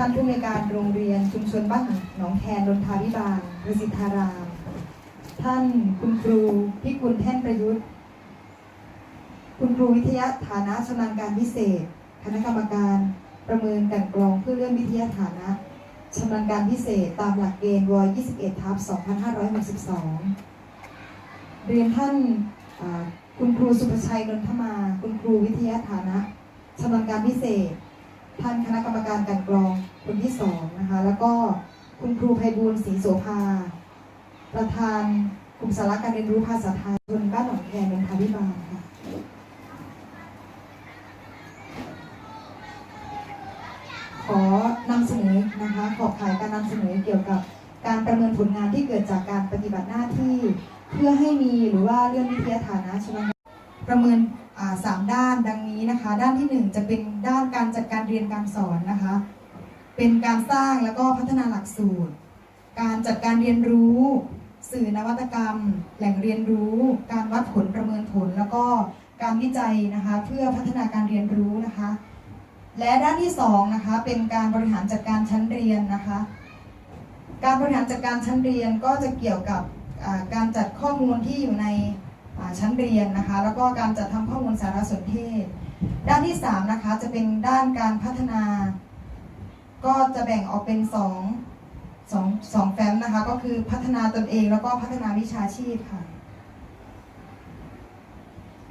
ท่านผู้ในการโรงเรียนชุมชนบ้านหนองแคนนนทาวิบาลประสิทธาราม ท่านคุณครูพิกุลแท่นประยุทธ์ คุณครูวิทยาฐานะชำนาญการพิเศษ คณะกรรมการประเมินกลันกรองเพื่อเลื่อนวิทยาฐานะชำนาญการพิเศษตามหลักเกณฑ์ว21ทับ2562 เรียนท่านคุณครูสุภชัยนนทมา คุณครูวิทยาฐานะชำนาญการพิเศษ ท่านคณะกรรมการกลันกรอง คนที่สองนะคะ แล้วก็คุณครูไพบูลศรีโสภา ประธานกลุ่มสาระการเรียนรู้ภาษาไทยชนบ้านหนองแคนนนทาวิบาลค่ะขอนำเสนอนะคะขอบขายการนำเสนอเกี่ยวกับการประเมินผลงานที่เกิดจากการปฏิบัติหน้าที่ เพื่อให้มีหรือว่าเรื่องวิทยาฐานะใช่ไหมคะประเมินสามด้านดังนี้นะคะ ด้านที่หนึ่งจะเป็นด้านการจัดการเรียนการสอนนะคะ เป็นการสร้างแล้วก็พัฒนาหลักสูตร การจัดการเรียนรู้ สื่อนวัตกรรม แหล่งเรียนรู้ การวัดผลประเมินผล แล้วก็การวิจัยนะคะเพื่อพัฒนาการเรียนรู้นะคะ และด้านที่สองนะคะเป็นการบริหารจัดการชั้นเรียนนะคะ การบริหารจัดการชั้นเรียนก็จะเกี่ยวกับการจัดข้อมูลที่อยู่ในชั้นเรียนนะคะ แล้วก็การจัดทำข้อมูลสารสนเทศ ด้านที่สามนะคะจะเป็นด้านการพัฒนา ก็จะแบ่งออกเป็นสองสองสองแฟ้มนะคะ ก็คือพัฒนาตนเองแล้วก็พัฒนาวิชาชีพค่ะ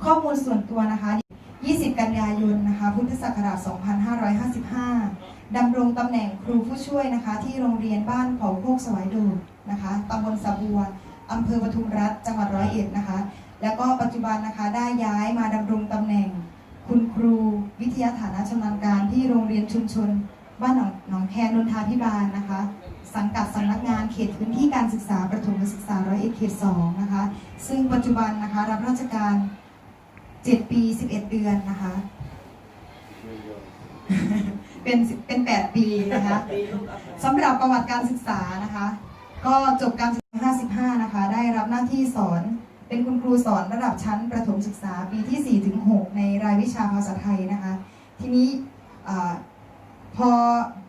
ข้อมูลส่วนตัวนะคะ 20 กันยายนนะคะ พุทธศักราช 2555 ดำรงตำแหน่งครูผู้ช่วยนะคะ ที่โรงเรียนบ้านเขาโคกสวายดูนะคะตำบลสะบัวอำเภอปทุมรัฐ จังหวัดร้อยเอ็ดนะคะ แล้วก็ปัจจุบันนะคะได้ย้ายมาดำรงตำแหน่ง คุณครูวิทยาฐานะชำนาญการที่โรงเรียนชุมชน บ้านหนองหนองแคนนนทาธิบาลนะคะ สังกัดสำนักงานเขตพื้นที่การศึกษาประถมศึกษาร้อยเอ็ดเขตสองนะคะ ซึ่งปัจจุบันนะคะรับราชการ 7 ปี 11 เดือนนะคะ เป็นเป็น 8 ปีนะคะสำหรับประวัติการศึกษานะคะ ก็จบการศึกษา 55 นะคะ ได้รับหน้าที่สอนเป็นคุณครูสอนระดับชั้นประถมศึกษาปีที่4ถึง6ในรายวิชาภาษาไทยนะคะ ทีนี้อา พอ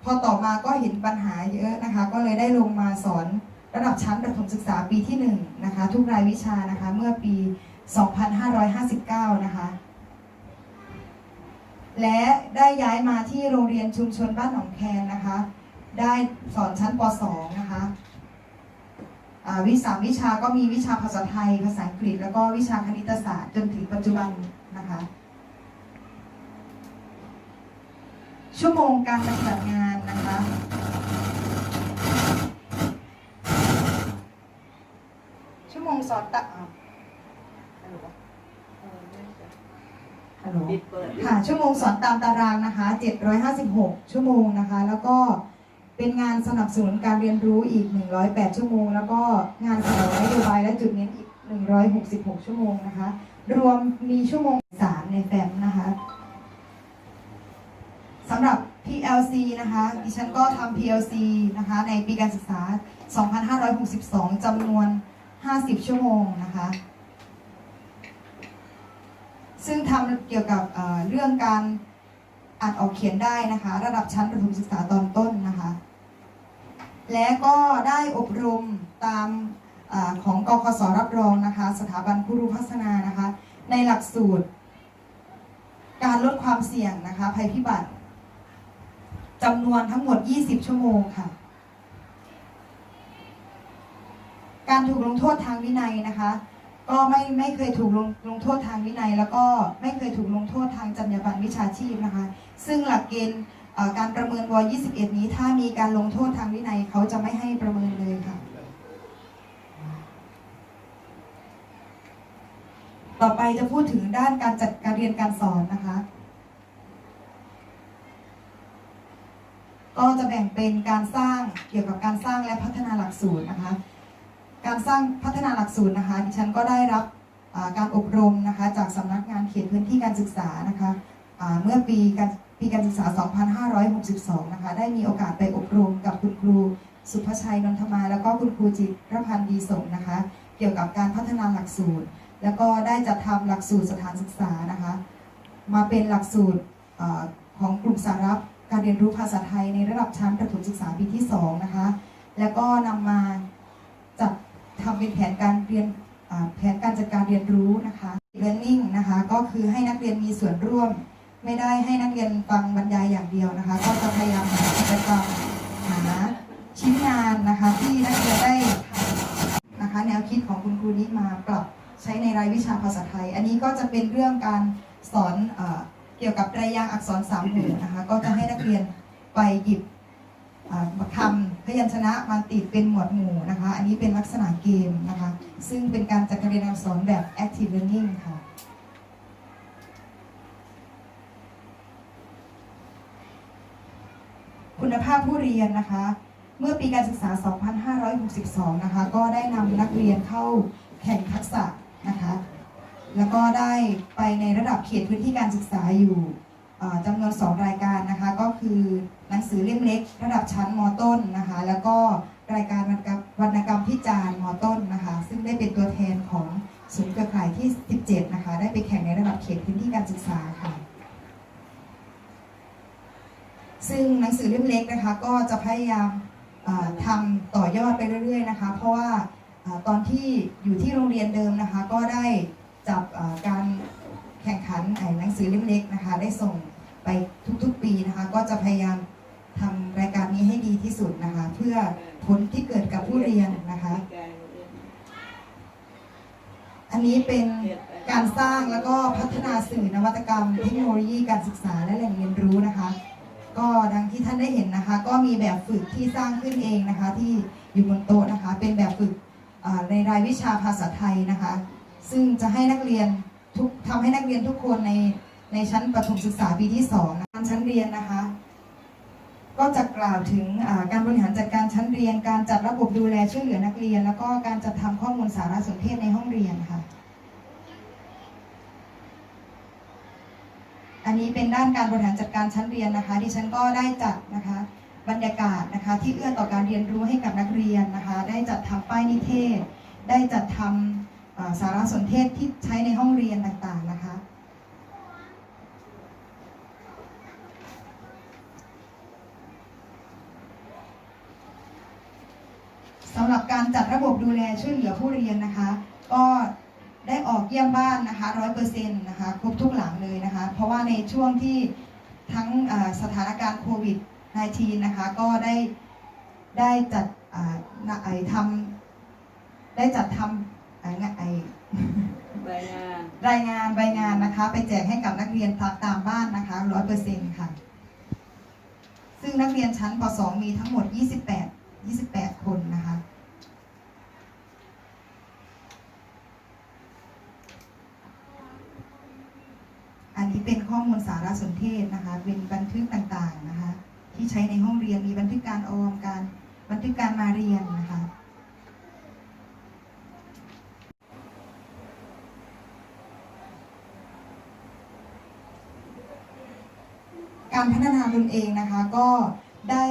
พอต่อมาก็เห็นปัญหาเยอะนะคะ ก็เลยได้ลงมาสอนระดับชั้นประถมศึกษาปีที่1นะคะทุกรายวิชานะคะเมื่อปี 2559 นะคะ และได้ย้ายมาที่โรงเรียนชุมชนบ้านหนองแคนนะคะ ได้สอนชั้นป .2 นะคะวิสามวิชาก็มีวิชาภาษาไทย ภาษาอังกฤษ แล้วก็วิชาคณิตศาสตร์จนถึงปัจจุบันนะคะ ชั่วโมงการปฏิบัติงานนะคะ ชั่วโมงสอนตะอะฮัลโหลปิดเปิดค่ะ ชั่วโมงสอนตามตารางนะคะ 756 ชั่วโมงนะคะ แล้วก็เป็นงานสนับสนุนการเรียนรู้อีก 108 ชั่วโมง แล้วก็งานแถลงนโยบายและจุดเน้นอีก 166 ชั่วโมงนะคะ รวมมีชั่วโมง3ในแฟ้มนะคะ สำหรับ PLC นะคะดิฉันก็ทำ PLC นะคะในปีการศึกษา 2562จำนวน 50 ชั่วโมงนะคะซึ่งทำเกี่ยวกับเเรื่องการอ่านออกเขียนได้นะคะ ระดับชั้นประถมศึกษาตอนต้นนะคะ และก็ได้อบรมตามอของกคสรับรองนะคะ สถาบันครูพัฒนานะคะ ในหลักสูตร การลดความเสี่ยงนะคะภัยพิบัติ จำนวนทั้งหมด 20 ชั่วโมงค่ะ การถูกลงโทษทางวินัยนะคะ ก็ไม่ไม่เคยถูกลงลงโทษทางวินัย แล้วก็ไม่เคยถูกลงโทษทางจรรยาบรรณวิชาชีพนะคะ ซึ่งหลักเกณฑ์การประเมินว21 นี้ ถ้ามีการลงโทษทางวินัยเขาจะไม่ให้ประเมินเลยค่ะ ต่อไปจะพูดถึงด้านการจัดการเรียนการสอนนะคะ ก็จะแบ่งเป็นการสร้างเกี่ยวกับการสร้างและพัฒนาหลักสูตรนะคะ การสร้างพัฒนาหลักสูตรนะคะดิฉันก็ได้รับการอบรมนะคะจากสำนักงานเขตพื้นที่การศึกษานะคะเมื่อปีการปีการศึกษา 2562 นะคะ ได้มีโอกาสไปอบรมกับคุณครูสุภชัยนนทมา แล้วก็คุณครูจิตรพันธ์ดีสงนะคะ เกี่ยวกับการพัฒนาหลักสูตร แล้วก็ได้จัดทำหลักสูตรสถานศึกษานะคะ มาเป็นหลักสูตรอของกลุ่มสาระ การเรียนรู้ภาษาไทยในระดับชั้นประถมศึกษาปีที่2นะคะ แล้วก็นำมาจัดทำเป็นแผนการเรียนแผนการจัดการเรียนรู้นะคะ learning นะคะก็คือให้นักเรียนมีส่วนร่วม ไม่ได้ให้นักเรียนฟังบรรยายอย่างเดียวนะคะ ก็จะพยายามหากิจกรรมหาชิ้นงานนะคะที่นักเรียนได้นะคะแนวคิดของคุณครูนี้มาปรับใช้ในรายวิชาภาษาไทย อันนี้ก็จะเป็นเรื่องการสอน เกี่ยวกับไตรยางค์อักษรสามหมู่นะคะ ก็จะให้นักเรียนไปหยิบอ่าคำพยัญชนะมาติดเป็นหมวดหมู่นะคะ อันนี้เป็นลักษณะเกมนะคะ ซึ่งเป็นการจัดการเรียนการสอนแบบ active learning ค่ะคุณภาพผู้เรียนนะคะ เมื่อปีการศึกษา 2562 นะคะ ก็ได้นำนักเรียนเข้าแข่งทักษะนะคะ แล้วก็ได้ไปในระดับเขตพื้นที่การศึกษาอยู่จำนวน 2 รายการนะคะ ก็คือหนังสือเล่มเล็ก ระดับชั้นมต้นนะคะ แล้วก็รายการวรรณกรรมพิจารณ์มต้นนะคะ ซึ่งได้เป็นตัวแทนของศูนย์เครือข่ายที่ 17 นะคะ ได้ไปแข่งในระดับเขตพื้นที่การศึกษาค่ะ ซึ่งหนังสือเล่มเล็กนะคะ ก็จะพยายามทำต่อยอดไปเรื่อย ๆ นะคะ เพราะว่าอตอนที่อยู่ที่โรงเรียนเดิมนะคะ ก็ได้ จับการแข่งขันหนังสือเล่มเล็กนะคะ ได้ส่งไปทุกๆปีนะคะ ก็จะพยายามทำรายการนี้ให้ดีที่สุดนะคะ เพื่อผลที่เกิดกับผู้เรียนนะคะ อันนี้เป็นการสร้างแล้วก็พัฒนาสื่อนวัตกรรม เทคโนโลยีการศึกษาและแหล่งเรียนรู้นะคะ ก็ดังที่ท่านได้เห็นนะคะ ก็มีแบบฝึกที่สร้างขึ้นเองนะคะ ที่อยู่บนโต๊ะนะคะ เป็นแบบฝึกในรายวิชาภาษาไทยนะคะ ซึ่งจะให้นักเรียนทุกทำให้นักเรียนทุกคนในในชั้นประถมศึกษาปีที่2นะคะชั้นเรียนนะคะ ก็จะกล่าวถึงการบริหารจัดการชั้นเรียน การจัดระบบดูแลช่วยเหลือนักเรียน แล้วก็การจัดทำข้อมูลสารสนเทศในห้องเรียนค่ะ อันนี้เป็นด้านการบริหารจัดการชั้นเรียนนะคะดิฉันก็ได้จัดนะคะบรรยากาศนะคะที่เอื้อต่อการเรียนรู้ให้กับนักเรียนนะคะ ได้จัดทำป้ายนิเทศ ได้จัดทำเอ่อ สารสนเทศที่ใช้ในห้องเรียนต่างๆนะคะ สำหรับการจัดระบบดูแลช่วยเหลือผู้เรียนนะคะ ก็ได้ออกเยี่ยมบ้านนะคะร้อยเปอร์เซ็นต์นะคะครบทุกหลังเลยนะคะ เพราะว่าในช่วงที่ทั้งสถานการณ์โควิด -19 นะคะ ก็ได้ได้จัดอ่าน่ะไอทำได้จัดทำ ไอ้น่ะไอรายงานรายงานรายงานนะคะ ไปแจกให้กับนักเรียนตามบ้านนะคะร้อยเปอร์เซ็นต์ค่ะ ซึ่งนักเรียนชั้นป .2 มีทั้งหมด 28 28 คนนะคะ อันนี้เป็นข้อมูลสารสนเทศนะคะ เป็นบันทึกต่างๆนะคะ ที่ใช้ในห้องเรียนมีบันทึกการออมการบันทึกการมาเรียนนะคะ การพัฒนาตนเองนะคะ ก็ได้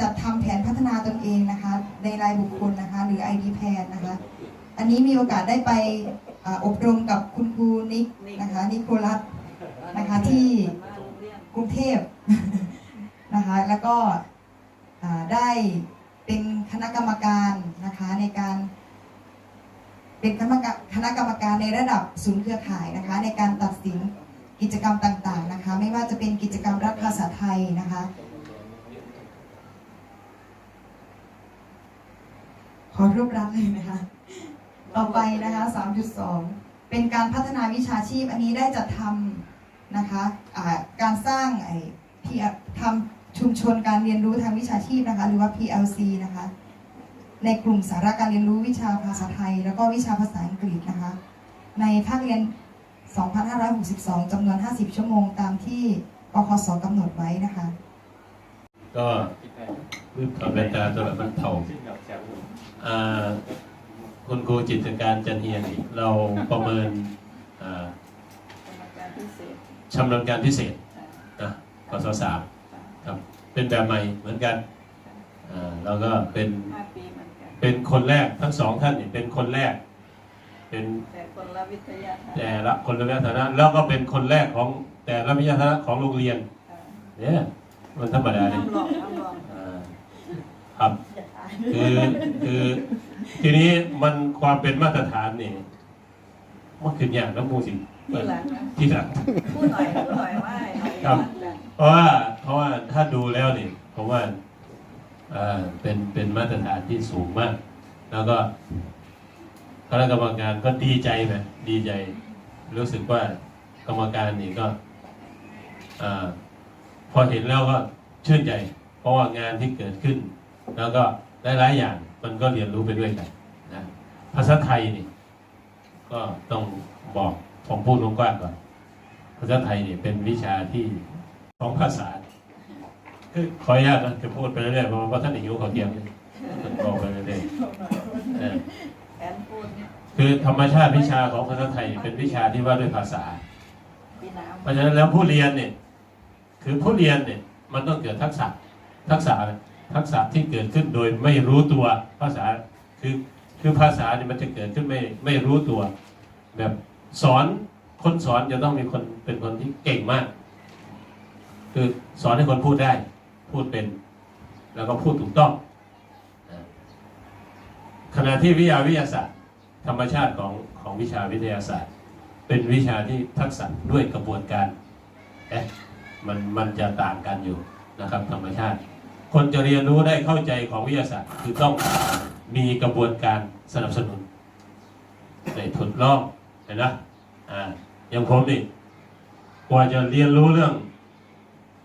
จัดทำแผนพัฒนาตนเองนะคะ ในรายบุคคลนะคะ หรือ ID แพนนะคะ อันนี้มีโอกาสได้ไปอบรมกับคุณครูนิกนะคะนิโคลัสนะคะที่กรุงเทพนะคะแล้วก็ได้เป็นคณะกรรมการนะคะในการเป็นคณะกรรมการในระดับศูนย์เครือข่ายนะคะในการตัดสิน กิจกรรมต่างๆนะคะ ไม่ว่าจะเป็นกิจกรรมรัฐภาษาไทยนะคะ ขอรวบรัดเลยนะคะ ต่อไปนะคะ 3.2 เป็นการพัฒนาวิชาชีพ อันนี้ได้จัดทำนะคะอ่าการสร้างไอ้ P- ทำชุมชนการเรียนรู้ทางวิชาชีพนะคะ หรือว่า PLC นะคะ ในกลุ่มสาระการเรียนรู้วิชาภาษาไทย แล้วก็วิชาภาษาอังกฤษนะคะ ในภาคเรียน 2562 จำนวน 50 ชั่วโมงตามที่ปคสกำหนดไว้นะคะ ก็รูปกับรายการตัวแบบมันเท่าอ่าคุณครูจิตรการจันเฮียนเราประเมินอ่ากรรมการพิเศษชำนาญการพิเศษนะกศสามครับเป็นแบบใหม่เหมือนกันอ่าเราก็เป็นห้าปีเหมือนกันเป็นคนแรกทั้งสองท่านเนี่ยเป็นคนแรก เป็นแต่คนละวิทยาศาสตร์แต่ละคนละวิทยาฐานะแล้วก็เป็นคนแรกของแต่ละวิทยาฐานะของโรงเรียน ค่ะเนี่ยมันธรรมดาเนี่ยน้ำลองน้ำลองอ่าครับคือคือทีนี้มันความเป็นมาตรฐานนี่มันขึ้นอย่างน้ำมูสิที่หลังนะที่หลัง พูดหน่อยพูดหน่อยว่าหน่อยครับกันเพราะว่าเพราะว่าถ้าดูแล้วนี่ผมว่าอ่าเป็นเป็นมาตรฐานที่สูงมาก แล้วก็ คณะกรรมการก็ดีใจไหมดีใจ รู้สึกว่ากรรมการนี่ก็อพอเห็นแล้วก็ชื่นใจ เพราะว่างานที่เกิดขึ้น แล้วก็หลายๆอย่างมันก็เรียนรู้ไปด้วยกันนะภาษาไทยนี่ก็ต้องบอกผมพูดกว้างก่อนภาษาไทยนี่เป็นวิชาที่ของภาษาคือขออนุญาตนะจะพูดไปเรื่อยๆเพราะว่าท่านอายุเขาเทียมเนี่ยบอกไปเรื่อยๆ คือธรรมชาติวิชาของภาษาไทยเป็นวิชาที่ว่าด้วยภาษา เพราะฉะนั้นแล้วผู้เรียนเนี่ยคือผู้เรียนเนี่ยมันต้องเกิดทักษะทักษะทักษะที่เกิดขึ้นโดยไม่รู้ตัวภาษาคือคือภาษาเนี่ยมันจะเกิดขึ้นไม่ไม่รู้ตัว แบบสอนคนสอนจะต้องมีคนเป็นคนที่เก่งมาก คือสอนให้คนพูดได้ พูดเป็น แล้วก็พูดถูกต้องขณะที่วิทยาวิทยาศาสตร์ ธรรมชาติของของวิชาวิทยาศาสตร์ เป็นวิชาที่ทักษะด้วยกระบวนการเอ๊ะมันมันจะต่างกันอยู่นะครับ ธรรมชาติ คนจะเรียนรู้ได้เข้าใจของวิทยาศาสตร์ คือต้องมีกระบวนการสนับสนุนในทดลองเห็นนะอ่าอย่างผมนี่กว่าจะเรียนรู้เรื่อง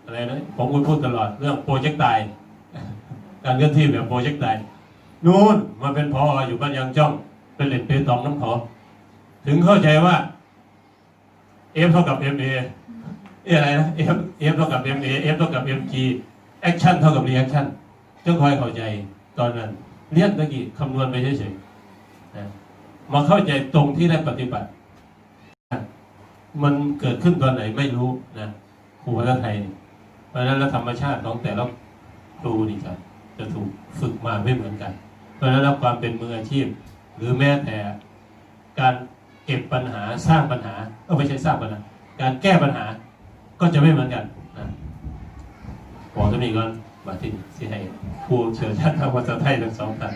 อะไรนะผมก็พูดตลอดเรื่องโปรเจกต์ไตการเคลื่อนที่แบบโปรเจกต์ไตนู่นมาเป็นพออยู่บ้านยังจ้อง เป็นเหล็กเปตองน้ำพอถึงเข้าใจว่า F เท่ากับ MA เอ๊ะอะไรนะ F F เท่ากับ MA F เท่ากับ MG action เท่ากับ reaction จงคอยเข้าใจตอนนั้น เรียนตะกี้คำนวณไปเฉยๆนะมาเข้าใจตรงที่ได้ปฏิบัติ มันเกิดขึ้นตอนไหนไม่รู้นะครูภาษาไทยเพราะฉะนั้นแล้วธรรมชาติของแต่ละครูนี่ครับจะถูกฝึกมาไม่เหมือนกัน เพราะฉะนั้นแล้วความเป็นมืออาชีพ หรือแม้แต่การเก็บปัญหาสร้างปัญหาเออไม่ใช่สร้างปัญหา การแก้ปัญหาก็จะไม่เหมือนกันนะบอกตัวนี้ก่อนมาที่สิให้ผู้เชี่ยวชาญทางภาษาไทยทั้งสองท่าน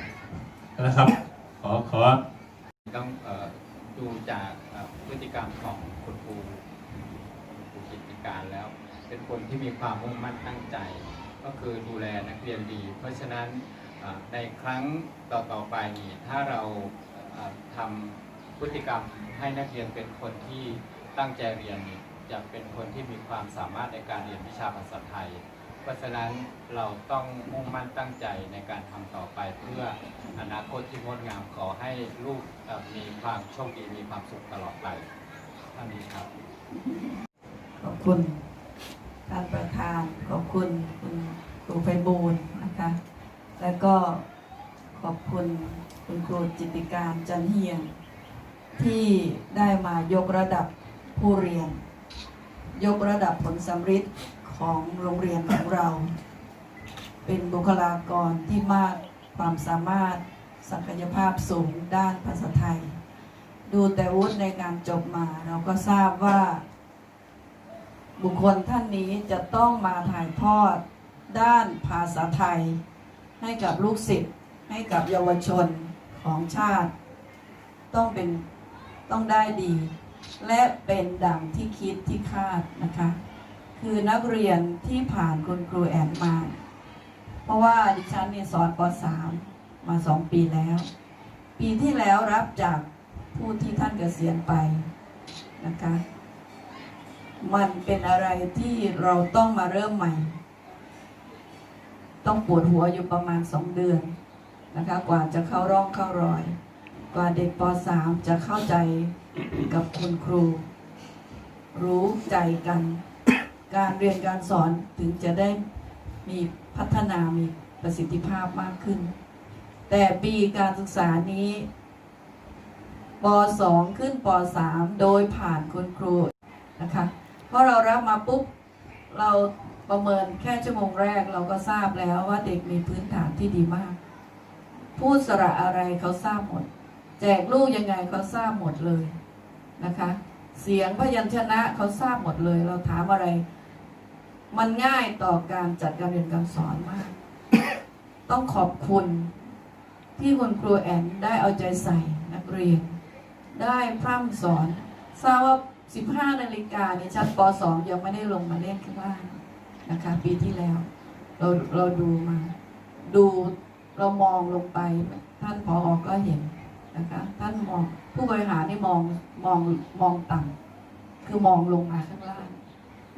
นะครับ ขอขอต้องอดูจากพฤติกรรมของคุณครูครูกิจการแล้ว เป็นคนที่มีความมุ่งมั่นตั้งใจ ก็คือดูแลนักเรียนดี เพราะฉะนั้น ในครั้งต่อๆไปนี้ถ้าเราทำพฤติกรรมให้นักเรียนเป็นคนที่ตั้งใจเรียนนี่จะเป็นคนที่มีความสามารถในการเรียนวิชาภาษาไทย เพราะฉะนั้นเราต้องมุ่งมั่นตั้งใจในการทำต่อไปเพื่ออนาคตที่งดงามขอให้ลูกมีความโชคดีมีความสุขตลอดไปท่านนี้ครับ ขอบคุณท่านประธานขอบคุณคุณครูไพบูลย์นะคะ แล้วก็ขอบคุณคุณครูจิติการจันเฮียง ที่ได้มายกระดับผู้เรียน ยกระดับผลสำฤทธิ์ของโรงเรียนของเรา เป็นบุคลากรที่มากความสามารถศักยภาพสูงด้านภาษาไทย ดูแต่วุฒิในการจบมาเราก็ทราบว่า บุคคลท่านนี้จะต้องมาถ่ายทอดด้านภาษาไทย ให้กับลูกศิษย์ให้กับเยาวชนของชาติ ต้องเป็นต้องได้ดี และเป็นดังที่คิดที่คาดนะคะ คือนักเรียนที่ผ่านคุณครูแอนมา เพราะว่าดิฉันเนี่ยสอนป .3 มาสองปีแล้ว ปีที่แล้วรับจากผู้ที่ท่านเกษียณไปนะคะ มันเป็นอะไรที่เราต้องมาเริ่มใหม่ ต้องปวดหัวอยู่ประมาณสองเดือนนะคะกว่าจะเข้าร่องเข้ารอย กว่าเด็กป .3 จะเข้าใจกับคุณครู รู้ใจกัน การเรียนการสอนถึงจะได้มีพัฒนามีประสิทธิภาพมากขึ้น แต่ปีการศึกษานี้ป .2 ขึ้นป .3 โดยผ่านคุณครูนะคะเพราะเรารับมาปุ๊บเรา ประเมินแค่ชั่วโมงแรกเราก็ทราบแล้วว่าเด็กมีพื้นฐานที่ดีมาก พูดสระอะไรเขาทราบหมด แจกลูกยังไงเขาทราบหมดเลยนะคะ เสียงพยัญชนะเขาทราบหมดเลย เราถามอะไร มันง่ายต่อการจัดการเรียนการสอนมาก ต้องขอบคุณที่คุณครูแอนได้เอาใจใส่นักเรียน ได้พร่ำสอนทราบว่า 15 นาฬิกาในชั้นป .2 ยังไม่ได้ลงมาเล่นข้างล่าง นะคะปีที่แล้ว เราเราดูมา ดูเรามองลงไป ท่านพออก็เห็นนะคะท่านมองผู้บริหารนี่มองมองมองต่ำคือมองลงมาข้างล่าง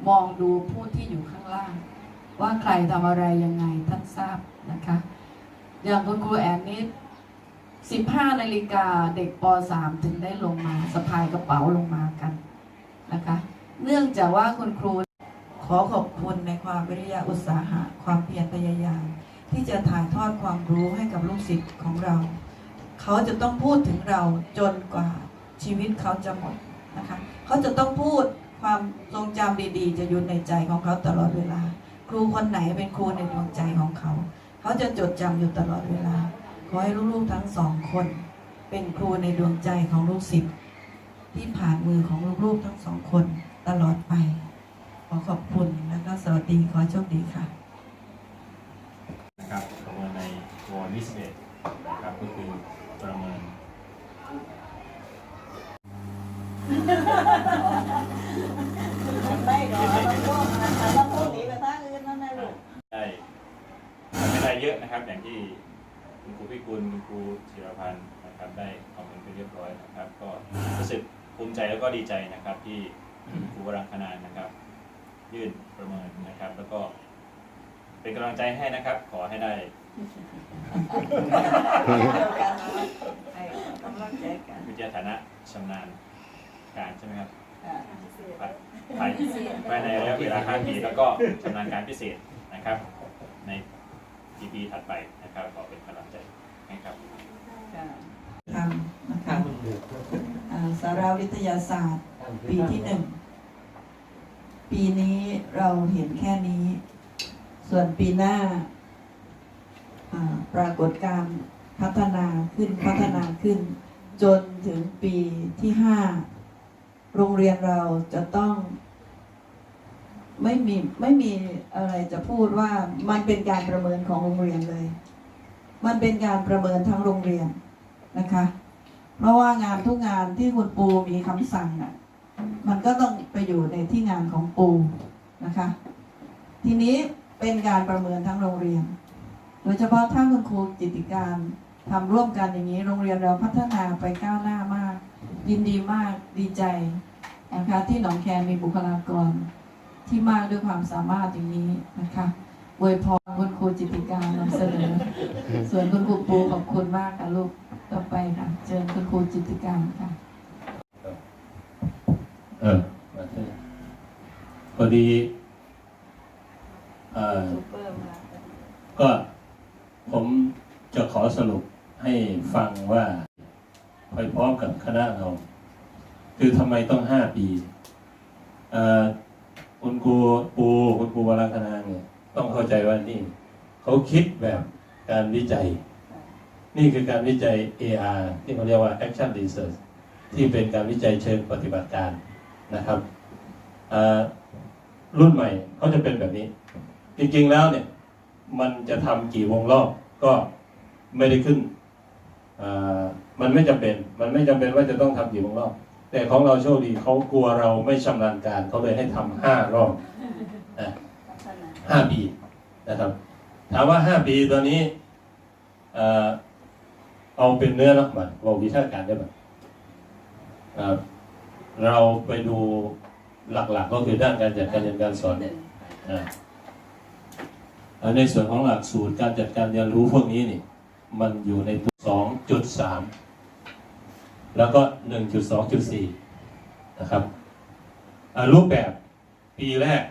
มองดูผู้ที่อยู่ข้างล่าง ว่าใครทำอะไรยังไงท่านทราบนะคะ อย่างคุณครูแอนนี่15นาฬิกาเด็กป .3 ถึงได้ลงมาสะพายกระเป๋าลงมากันนะคะ เนื่องจากว่าคุณครู ขอขอบคุณในความวิริยะอุตสาหะ ความเพียรพยายาม ที่จะถ่ายทอดความรู้ให้กับลูกศิษย์ของเรา เขาจะต้องพูดถึงเราจนกว่าชีวิตเขาจะหมดนะคะเขาจะต้องพูดความทรงจำดีๆ จะอยู่ในใจของเขาตลอดเวลา ครูคนไหนเป็นครูในดวงใจของเขา เขาจะจดจำอยู่ตลอดเวลา ขอให้ลูกๆทั้งสองคน เป็นครูในดวงใจของลูกศิษย์ที่ผ่านมือของลูกๆทั้งสองคนตลอดไป ขอขอบคุณแล้วก็สวัสดีขอโชคดีค่ะนะครับประเมินในวอร์นิสเบตนะครับก็คือประเมินไม่หรอกเราต้องพูดนะเราต้องพูดหนีไปทางอื่นนั่นนะลูกได้ทำไม่ได้เยอะนะครับ อย่างที่คุณครูพิกุลคุณครูศิรพันธ์นะครับได้คอมเมนต์ไปเรียบร้อยนะครับ ก็รู้สึกภูมิใจแล้วก็ดีใจนะครับที่ครูวรังคณานนะครับ ยื่นประเมินนะครับ แล้วก็ เป็นกำลังใจให้นะครับ ขอให้ได้เดียวกันนะให้กำลังใจกันวิทยาฐานะชำนาญการใช่ไหมครับค่ะภายภายในระยะเวลา 5 ปี แล้วก็ชำนาญการพิเศษนะครับ ในปีถัดไปนะครับ ขอเป็นกำลังใจให้ครับ ค่ะทำนะคะอ่าสาราวิทยาศาสตร์ ปีที่หนึ่ง ปีนี้เราเห็นแค่นี้ ส่วนปีหน้าปรากฏการพัฒนาขึ้นพัฒนาขึ้น จนถึงปีที่ห้าโรงเรียนเราจะต้อง ไม่มีไม่มีอะไรจะพูดว่ามันเป็นการประเมินของโรงเรียนเลย มันเป็นการประเมินทั้งโรงเรียนนะคะ เพราะว่างานทุกงานที่คุณปูมีคำสั่งน่ะ มันก็ต้องไปอยู่ในที่งานของปูนะคะ ทีนี้เป็นการประเมินทั้งโรงเรียน โดยเฉพาะถ้าคุณครูจิตติการทำร่วมกันอย่างนี้โรงเรียนเราพัฒนาไปก้าวหน้ามาก ยินดีมากดีใจนะคะที่หนองแคนมีบุคลากรที่มากด้วยความสามารถอย่างนี้นะคะอวยพรคุณครูจิตติการนำเสนอ ส่วนคุณครูปูขอบคุณมากค่ะลูกต่อไปค่ะ เชิญคุณครูจิตติการค่ะ เออมาเถอะพอดีเออก็ผมจะขอสรุปให้ฟังว่าไปพร้อมกับคณะเรา คือทำไมต้องห้าปีเออคุณครูปูคุณครูวรคณาเนี่ยต้องเข้าใจว่านี่ เขาคิดแบบการวิจัย นี่คือการวิจัย AR ที่เขาเรียกว่า Action Research ที่เป็นการวิจัยเชิงปฏิบัติการ นะครับรุ่นใหม่เขาจะเป็นแบบนี้ จริงๆแล้วเนี่ย มันจะทำกี่วงรอบก็ไม่ได้ขึ้นมันไม่จำเป็น มันไม่จำเป็นว่าจะต้องทำกี่วงรอบ แต่ของเราโชคดีเขากลัวเราไม่ชำนาญการเขาเลยให้ทำห้ารอบห้าปีนะครับ ถามว่าห้าปีตัวนี้เอาเป็นเนื้อนาะมันบอกวิชาการได้ไหม เราไปดูหลักๆก็คือด้านการจัดการเรียนการสอนอ่าในส่วนของหลักสูตรการจัดการเรียนรู้พวกนี้นี่ มันอยู่ในตัวสองจุดสามแล้วก็หนึ่งจุดสองจุดสี่นะครับรูปแบบปีแรก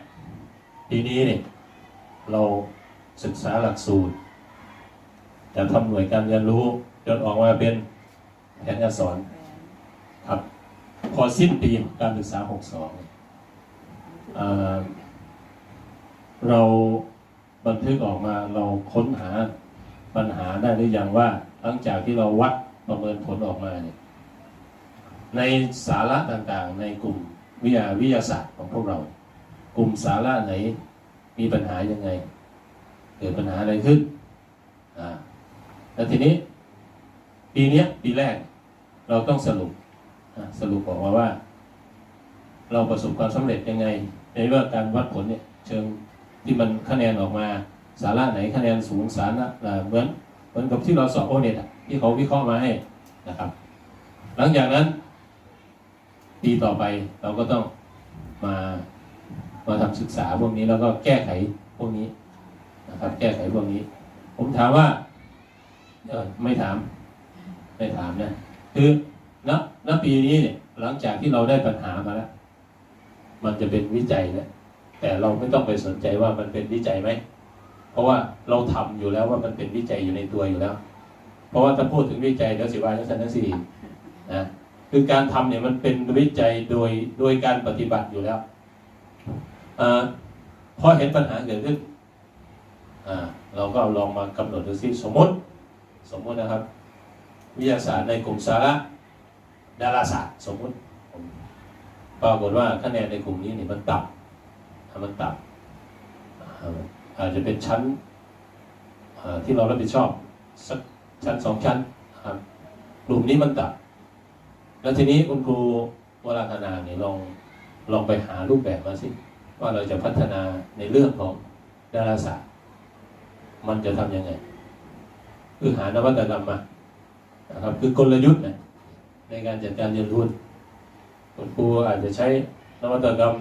ปีนี้เนี่ยเราศึกษาหลักสูตรจะทำหน่วยการเรียนรู้จนออกมาเป็นแผนการสอน อสิ้นปีการศึกษา 62 เราบันทึกออกมาเราค้นหาปัญหาได้หรือยังว่า หลังจากที่เราวัดประเมินผลออกมาเนี่ยในสาระต่างๆ ในกลุ่มวิทยาวิทยาศาสตร์ของพวกเรา กลุ่มสาระไหนมีปัญหายังไง เกิดปัญหาอะไรขึ้นอ่าแล้วทีนี้ ปีนี้ปีแรกเราต้องสรุป สรุปออกมาว่า เราประสบความสำเร็จยังไง ในเรื่องการวัดผลเนี่ย เชิงที่มันคะแนนออกมา สาระไหนคะแนนสูงสาระเหมือนเหมือนกับที่เราสอบโอเน็ตที่เขาวิเคราะห์มาให้นะครับ หลังจากนั้นปีต่อไปเราก็ต้องมามาทำศึกษาพวกนี้แล้วก็แก้ไขพวกนี้นะครับ แก้ไขพวกนี้ ผมถามว่า เออไม่ถาม ไม่ถามนะ คือนะ ณณปีนี้เนี่ยหลังจากที่เราได้ปัญหามาแล้ว มันจะเป็นวิจัยแล้วแต่เราไม่ต้องไปสนใจว่ามันเป็นวิจัยไหม เพราะว่าเราทำอยู่แล้วว่ามันเป็นวิจัยอยู่ในตัวอยู่แล้ว เพราะว่าถ้าพูดถึงวิจัยเดี๋ยวสิว่าทั้งสันทั้งสี่นะคือการทำเนี่ยมันเป็นวิจัยโดยโดยการปฏิบัติอยู่แล้วอพอเห็นปัญหาเกิดขึ้นอ่าเราก็ลองมากำหนดดูซิสมมติ สมมตินะครับ วิทยาศาสตร์ในกลุ่มสาระ ดาราศาสตร์สมมติปรากฏว่าคะแนนในกลุ่มนี้เนี่ยมันต่ำมันต่ำอาจจะเป็นชั้นที่เรารับผิดชอบสักชั้นสองชั้นครับกลุ่มนี้มันต่ำแล้วทีนี้คุณครูวราธนาเนี่ยลองลองไปหารูปแบบมาสิ ว่าเราจะพัฒนาในเรื่องของดาราศาสตร์ มันจะทำยังไง คือหานวัตกรรมมานะครับคือกลยุทธ์นะ ในการจัดการเรียนรู้คุณครูอาจจะใช้นวัตกรรม